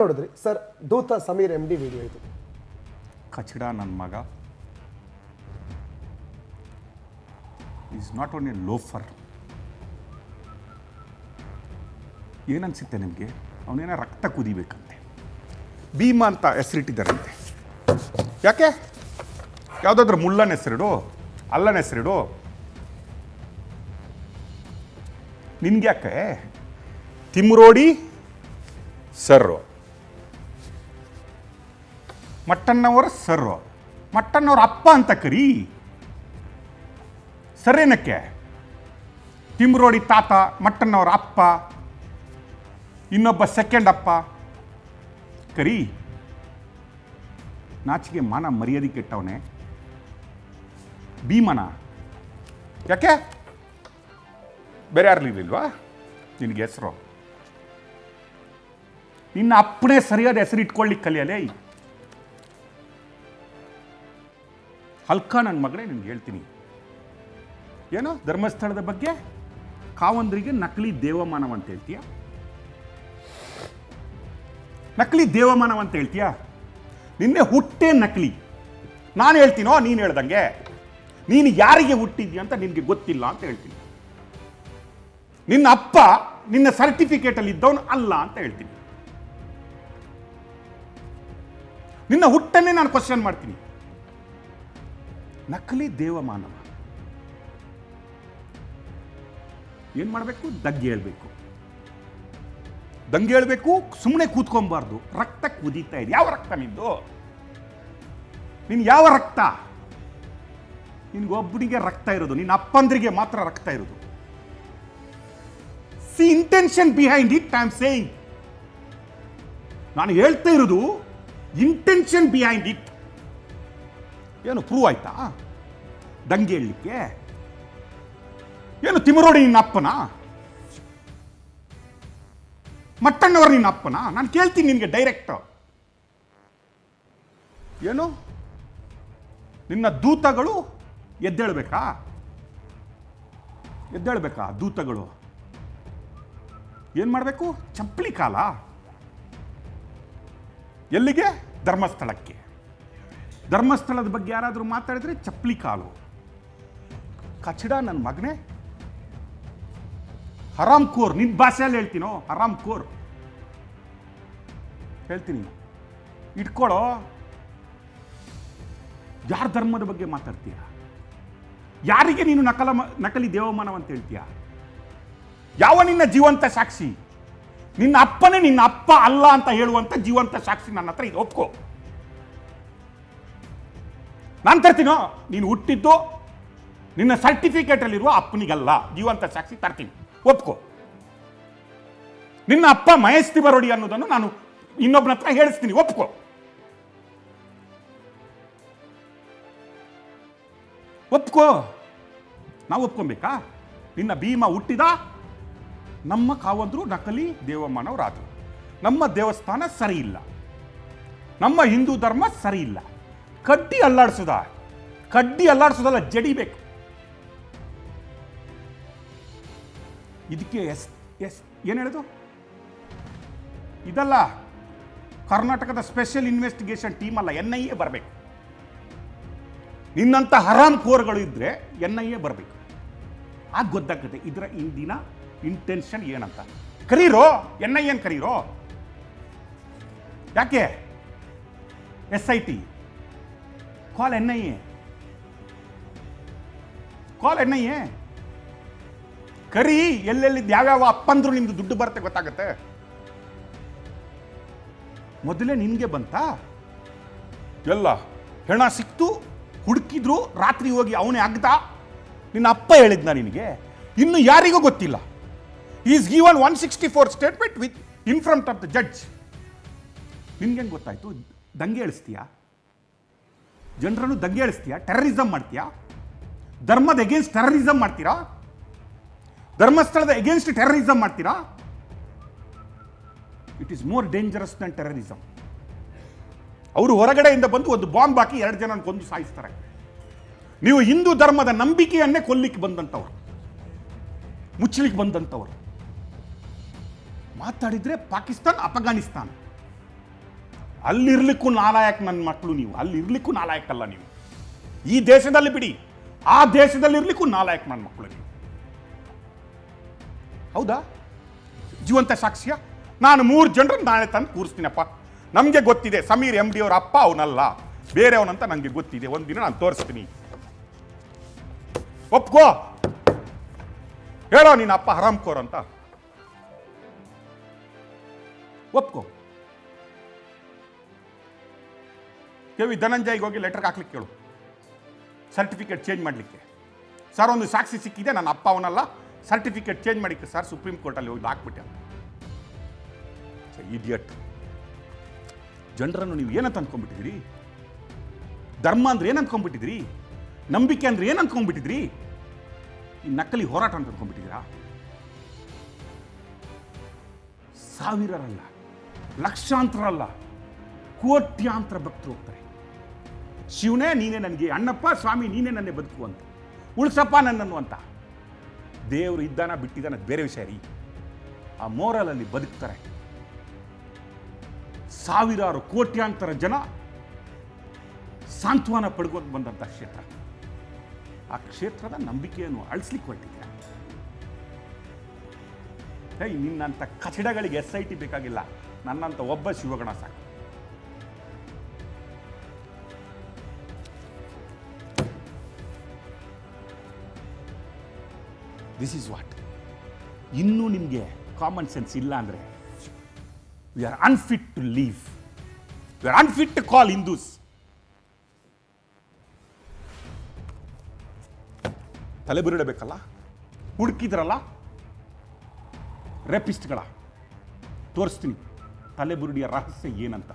ನೋಡಿದ್ರಿ. ಸರ್, ದೂತ Sameer M D video ಇದು. ಕಚಡ ನನ್ನ ಮಗ. ಈಸ್ ನಾಟ್ ಓನ್ಲಿ ಲೋಫರ್ ಏನನ್ಸುತ್ತೆ ನಿಮಗೆ? ಅವನೇನ ರಕ್ತ ಕುದಿಬೇಕಂತೆ. ಭೀಮ ಅಂತ ಹೆಸರಿಟ್ಟಿದ್ದಾರಂತೆ. ಯಾಕೆ? ಯಾವುದಾದ್ರು ಮುಳ್ಳನ ಹೆಸರಿಡು, ಅಲ್ಲನ ಹೆಸರಿಡು. ನಿನ್ಗ್ಯಾಕೆ? ತಿಮ್ರೋಡಿ, ಸರ್ರು. ಮಟ್ಟಣ್ಣವರ ಸರ್. ಮಟ್ಟಣ್ಣವ್ರ ಅಪ್ಪ ಅಂತ ಕರಿ. ಸರೇನಕ್ಕೆ? ತಿಮ್ರೋಡಿ ತಾತ, ಮಟ್ಟಣ್ಣವರ ಅಪ್ಪ, ಇನ್ನೊಬ್ಬ ಸೆಕೆಂಡ್ ಅಪ್ಪ. ಕರಿ. ನಾಚಿಗೆ ಮಾನ ಮರ್ಯಾದೆ ಕೆಟ್ಟವನೇ. ಭೀಮನ. ಯಾಕೆ? ಬೇರೆ ಯಾರಲಿಲ್ವಾ ನಿನಗೆ ಹೆಸರು. ನಿನ್ನ ಅಪ್ಪನೇ ಸರಿಯಾದ ಹೆಸರು ಇಟ್ಕೊಳ್ಳಿಕ್ಕೆ ಕಲಿಯಲೇ. ಹಲ್ಕ ನನ್ನ ಮಗನೇ ನಿನ್ಗೆ ಹೇಳ್ತೀನಿ. ಏನೋ ಧರ್ಮಸ್ಥಳದ ಬಗ್ಗೆ ಕಾವಂದ್ರಿಗೆ ನಕಲಿ ದೇವಮಾನವ ಅಂತ ಹೇಳ್ತೀಯ? ನಕಲಿ ದೇವಮಾನವ ಅಂತ ಹೇಳ್ತೀಯ? ನಿನ್ನೆ ಹುಟ್ಟೇ ನಕಲಿ. ನಾನು ಹೇಳ್ತೀನೋ ನೀನು ಹೇಳ್ದಂಗೆ. ನೀನು ಯಾರಿಗೆ ಹುಟ್ಟಿದ್ಯಾ ಅಂತ ನಿನಗೆ ಗೊತ್ತಿಲ್ಲ ಅಂತ ಹೇಳ್ತೀನಿ. ನಿನ್ನ ಅಪ್ಪ ನಿನ್ನ ಸರ್ಟಿಫಿಕೇಟಲ್ಲಿ ಇದ್ದವನು ಅಲ್ಲ ಅಂತ ಹೇಳ್ತೀನಿ. ನಿನ್ನ ಹುಟ್ಟನ್ನೇ ನಾನು ಕ್ವಶನ್ ಮಾಡ್ತೀನಿ. ನಕಲಿ ದೇವಮಾನವ ಏನ್ ಮಾಡಬೇಕು? ದಗ್ಗೆ ಹೇಳ್ಬೇಕು. ದಂಗೆ ಹೇಳ್ಬೇಕು ಸುಮ್ಮನೆ ಕೂತ್ಕೊಬಾರ್ದು ರಕ್ತ ಕುದೀತಾ ಇದೆ. ಯಾವ ರಕ್ತ ನಿಂದು? ನಿನ್ ಯಾವ ರಕ್ತ? ನಿನ್ಗೊಬ್ಬನಿಗೆ ರಕ್ತ ಇರೋದು. ನಿನ್ನ ಅಪ್ಪಂದ್ರಿಗೆ ಮಾತ್ರ ರಕ್ತ ಇರೋದು. See intention behind it I am saying ನಾನು ಹೇಳ್ತಾ ಇರೋದು ಇಂಟೆನ್ಷನ್ ಬಿಹೈಂಡ್ ಇಟ್ ಏನು ಪ್ರೂವ್ ಆಯ್ತಾ? ದಂಗೆ ಹೇಳಲಿಕ್ಕೆ ಏನು ತಿಮರೋಡಿ ನಿನ್ನ ಅಪ್ಪನ? ಮಟ್ಟಣ್ಣವರು ನಿನ್ನ ಅಪ್ಪನ? ನಾನು ಕೇಳ್ತೀನಿ ನಿನಗೆ ಡೈರೆಕ್ಟ್ ಏನು? ನಿನ್ನ ದೂತಗಳು ಎದ್ದೇಳ್ಬೇಕಾ? ಎದ್ದೇಳ್ಬೇಕಾ ದೂತಗಳು? ಏನು ಮಾಡಬೇಕು? ಚಪ್ಪಲಿ ಕಾಲ. ಎಲ್ಲಿಗೆ? ಧರ್ಮಸ್ಥಳಕ್ಕೆ. ಧರ್ಮಸ್ಥಳದ ಬಗ್ಗೆ ಯಾರಾದರೂ ಮಾತಾಡಿದರೆ ಚಪ್ಪಲಿ ಕಾಲು. ಕಚಡ ನನ್ನ ಮಗನೇ. ಹರಾಮ್ ಕೋರ್ ನಿನ್ನ ಭಾಷೆಯಲ್ಲಿ ಹೇಳ್ತೀನೋ? ಹರಾಮ್ ಕೋರ್. ಹೇಳ್ತೀನಿ ಇಟ್ಕೊಳ್ಳೋ ಯಾರ ಧರ್ಮದ ಬಗ್ಗೆ ಮಾತಾಡ್ತೀಯ? ಯಾರಿಗೆ ನೀನು ನಕಲ ನಕಲಿ ದೇವಮಾನವ ಅಂತ ಹೇಳ್ತೀಯ? ಯಾವ ನಿನ್ನ ಜೀವಂತ ಸಾಕ್ಷಿ? ನಿನ್ನ ಅಪ್ಪನೇ ನಿನ್ನ ಅಪ್ಪ ಅಲ್ಲ ಅಂತ ಹೇಳುವಂತ ಜೀವಂತ ಸಾಕ್ಷಿ ನನ್ನ ಹತ್ರ ಇದು, ಒಪ್ಕೋ. ನಾನು ತರ್ತೀನೋ. ನೀನು ಹುಟ್ಟಿದ್ದು ನಿನ್ನ ಸರ್ಟಿಫಿಕೇಟಲ್ಲಿರುವ ಅಪ್ಪನಿಗಲ್ಲ. ಜೀವಂತ ಸಾಕ್ಷಿ ತರ್ತೀನಿ. ಒಪ್ಕೋ. ನಿನ್ನ ಅಪ್ಪ ಮಹೇಶ್ ತಿಬರೋಡಿ ಅನ್ನೋದನ್ನು ನಾನು ಇನ್ನೊಬ್ಬನ ಹತ್ರ ಹೇಳಿಸ್ತೀನಿ. ಒಪ್ಕೋ. ಒಪ್ಕೋ. ನಾವು ಒಪ್ಕೊಬೇಕಾ? ನಿನ್ನ ಭೀಮ ಹುಟ್ಟಿದ ನಮ್ಮ ಕಾವಂದ್ರು ನಕಲಿ ದೇವಮಾನವರಾದರು ನಮ್ಮ ದೇವಸ್ಥಾನ ಸರಿ ಇಲ್ಲ. ನಮ್ಮ ಹಿಂದೂ ಧರ್ಮ ಸರಿ ಇಲ್ಲ. ಕಡ್ಡಿ ಅಲ್ಲಾಡಿಸೋದ. ಕಡ್ಡಿ ಅಲ್ಲಾಡಿಸೋದಲ್ಲ ಜಡಿಬೇಕು ಇದಕ್ಕೆ ಎಸ್ ಎಸ್, ಏನು ಹೇಳೋದು? ಇದಲ್ಲ, ಕರ್ನಾಟಕದ ಸ್ಪೆಷಲ್ ಇನ್ವೆಸ್ಟಿಗೇಷನ್ ಟೀಮ್ ಅಲ್ಲ, ಎನ್ ಐ ಎ ಬರಬೇಕು. ನಿನ್ನಂಥ ಹರಾಮ್ ಕೋರ್ಗಳು ಇದ್ದರೆ ಎನ್ ಐ ಎ ಬರಬೇಕು. ಆಗ ಗೊತ್ತಾಗುತ್ತೆ ಇದರ ಇಂದಿನ ಇಂಟೆನ್ಷನ್ ಏನಂತ. ಕರೀರೋ, ಎನ್ ಐ ಎನ್ ಕರೀರೋ? ಯಾಕೆ? S I T. Call N I A call N I ಕರಿ ಎಲ್ಲೆಲ್ಲಿದ್ದು ಯಾವ್ಯಾವ ಅಪ್ಪಂದ್ರು ನಿಮ್ದು ದುಡ್ಡು ಬರುತ್ತೆ ಗೊತ್ತಾಗುತ್ತೆ? ಮೊದಲೇ ನಿನಗೆ ಬಂತಾ? ಎಲ್ಲ, ಹೆಣ ಸಿಕ್ತು, ಹುಡುಕಿದ್ರು, ರಾತ್ರಿ ಹೋಗಿ ಅವನೇ ಅಗ್ದ ನಿನ್ನ ಅಪ್ಪ ಹೇಳಿದ್ನ ನಿನಗೆ. ಇನ್ನು ಯಾರಿಗೂ ಗೊತ್ತಿಲ್ಲ. Is given one sixty four statement with in front of the judge ನಿನ್ಗೆ ಗೊತ್ತಾಯ್ತು? ದಂಗೆ ಎಳಿಸ್ತೀಯಾ ಜನರನ್ನು ದಂಗೆ ಎಳಿಸ್ತೀಯಾ? ಟೆರರಿಸಮ್ ಮಾಡ್ತೀಯಾ? ಧರ್ಮದ ಎಗೇನ್ಸ್ಟ್ ಟೆರರಿಸಮ್ ಮಾಡ್ತೀರಾ? ಧರ್ಮಸ್ಥಳದ ಎಗೇನ್ಸ್ಟ್ ಟೆರರಿಸಮ್ ಮಾಡ್ತೀರಾ? It is more dangerous than terrorism ಅವರು ಹೊರಗಡೆಯಿಂದ ಬಂದು ಒಂದು ಬಾಂಬ್ ಹಾಕಿ ಎರಡು ಜನ ಕೊಂದು ಸಾಯಿಸ್ತಾರೆ. ನೀವು ಹಿಂದೂ ಧರ್ಮದ ನಂಬಿಕೆಯನ್ನೇ ಕೊಲ್ಲಿಕ್ಕೆ ಬಂದಂಥವ್ರು ಮುಚ್ಚಲಿಕ್ಕೆ ಬಂದಂಥವ್ರು. ಮಾತಾಡಿದರೆ ಪಾಕಿಸ್ತಾನ್, ಅಫಘಾನಿಸ್ತಾನ್. ಅಲ್ಲಿರ್ಲಿಕ್ಕೂ ನಾಲಾಯಕ್ ನನ್ನ ಮಕ್ಕಳು ನೀವು. ಅಲ್ಲಿರ್ಲಿಕ್ಕೂ ನಾಲಾಯಕಲ್ಲ ನೀವು. ಈ ದೇಶದಲ್ಲಿ ಬಿಡಿ. ಆ ದೇಶದಲ್ಲಿ ಇರ್ಲಿಕ್ಕೂ ನಾಲಾಯಕ್ ನನ್ನ ಮಕ್ಕಳು ನೀವು. ಹೌದಾ? ಜೀವಂತ ಸಾಕ್ಷ್ಯ? ನಾನು ಮೂರು ಜನರನ್ನು ನಾಳೆ ತಂದು ಕೂರಿಸ್ತೀನಪ್ಪ. ನಮಗೆ ಗೊತ್ತಿದೆ, ಸಮೀರ್ ಎಂ ಡಿ ಅವ್ರ ಅಪ್ಪ ಅವನಲ್ಲ. ಬೇರೆಯವನಂತ ನನಗೆ ಗೊತ್ತಿದೆ. ಒಂದಿನ ನಾನು ತೋರಿಸ್ತೀನಿ. ಒಪ್ಕೋ? ಹೇಳೋ ನಿನ್ನ ಅಪ್ಪ ಹರಾಮ್ಕೋರ್ ಅಂತ. ಒಪ್ಕೋ? ಕೆ ವಿ ಧನಂಜಯ್ಗೆ ಹೋಗಿ ಲೆಟರ್ ಹಾಕ್ಲಿಕ್ಕೆ ಕೇಳು. ಸರ್ಟಿಫಿಕೇಟ್ ಚೇಂಜ್ ಮಾಡಲಿಕ್ಕೆ. ಸರ್ ಒಂದು ಸಾಕ್ಷಿ ಸಿಕ್ಕಿದೆ, ನನ್ನ ಅಪ್ಪ ಅವನಲ್ಲ. ಸರ್ಟಿಫಿಕೇಟ್ ಚೇಂಜ್ ಮಾಡಿಕ್ಕೆ ಸರ್ ಸುಪ್ರೀಂ ಕೋರ್ಟಲ್ಲಿ ಹೋಗಿ ಹಾಕ್ಬಿಟ್ಟೆ ಅಂತ. ಇಡಿಯಟ್ ಜನರನ್ನು ನೀವು ಏನಂತ ಅಂದ್ಕೊಂಡ್ಬಿಟ್ಟಿದ್ರಿ ಧರ್ಮ ಅಂದ್ರೆ ಏನು ಅಂದ್ಕೊಂಡ್ಬಿಟ್ಟಿದ್ರಿ ನಂಬಿಕೆ ಅಂದ್ರೆ ಏನು ಅನ್ಕೊಂಡ್ಬಿಟ್ಟಿದ್ರಿ ಈ ನಕಲಿ ಹೋರಾಟ ಅಂತ ಅಂದ್ಕೊಂಡ್ಬಿಟ್ಟಿದ್ದೀರಾ ಸಾವಿರರಲ್ಲ ಲಕ್ಷಾಂತರ ಅಲ್ಲ ಕೋಟ್ಯಾಂತರ ಭಕ್ತರು ಹೋಗ್ತಾರೆ. ಶಿವನೇ ನೀನೇ ನನಗೆ, ಅಣ್ಣಪ್ಪ, ಸ್ವಾಮಿ ನೀನೇ ನನ್ನೇ ಬದುಕು ಅಂತ. ಉಳ್ಸಪ್ಪ ನನ್ನನ್ನು ಅಂತ. ದೇವರು ಇದ್ದಾನ, ಬಿಟ್ಟಿದ್ದಾನ ಬೇರೆ ವಿಷಯ ರೀ. ಆ ಮೋರಲಲ್ಲಿ ಬದುಕ್ತಾರೆ. ಸಾವಿರಾರು ಕೋಟ್ಯಾಂತರ ಜನ ಸಾಂತ್ವನ ಪಡ್ಕೊಂಡು ಬಂದಂಥ ಕ್ಷೇತ್ರ. ಆ ಕ್ಷೇತ್ರದ ನಂಬಿಕೆಯನ್ನು ಅಳಿಸ್ಲಿಕ್ಕೆ ಏಯ್ ನಿನ್ನಂಥ ಕಚಡಗಳಿಗೆ ಎಸ್ ಐ ಟಿ ಬೇಕಾಗಿಲ್ಲ. ನನ್ನಂಥ ಒಬ್ಬ ಶಿವಗಣ ಸಾಕು. ದಿಸ್ ಈಸ್ ವಾಟ್ ಇನ್ನೂ ನಿಮಗೆ ಕಾಮನ್ ಸೆನ್ಸ್ ಇಲ್ಲ ಅಂದರೆ we are unfit to leave we are unfit to call Hindus ತಲೆ ಬುರುಡಬೇಕಲ್ಲ? ಹುಡುಕಿದ್ರಲ್ಲ? ರೆಪಿಸ್ಟ್ಗಳ ತೋರಿಸ್ತೀನಿ. ತಲೆಬುರುಡಿಯ ರಹಸ್ಯ ಏನಂತ?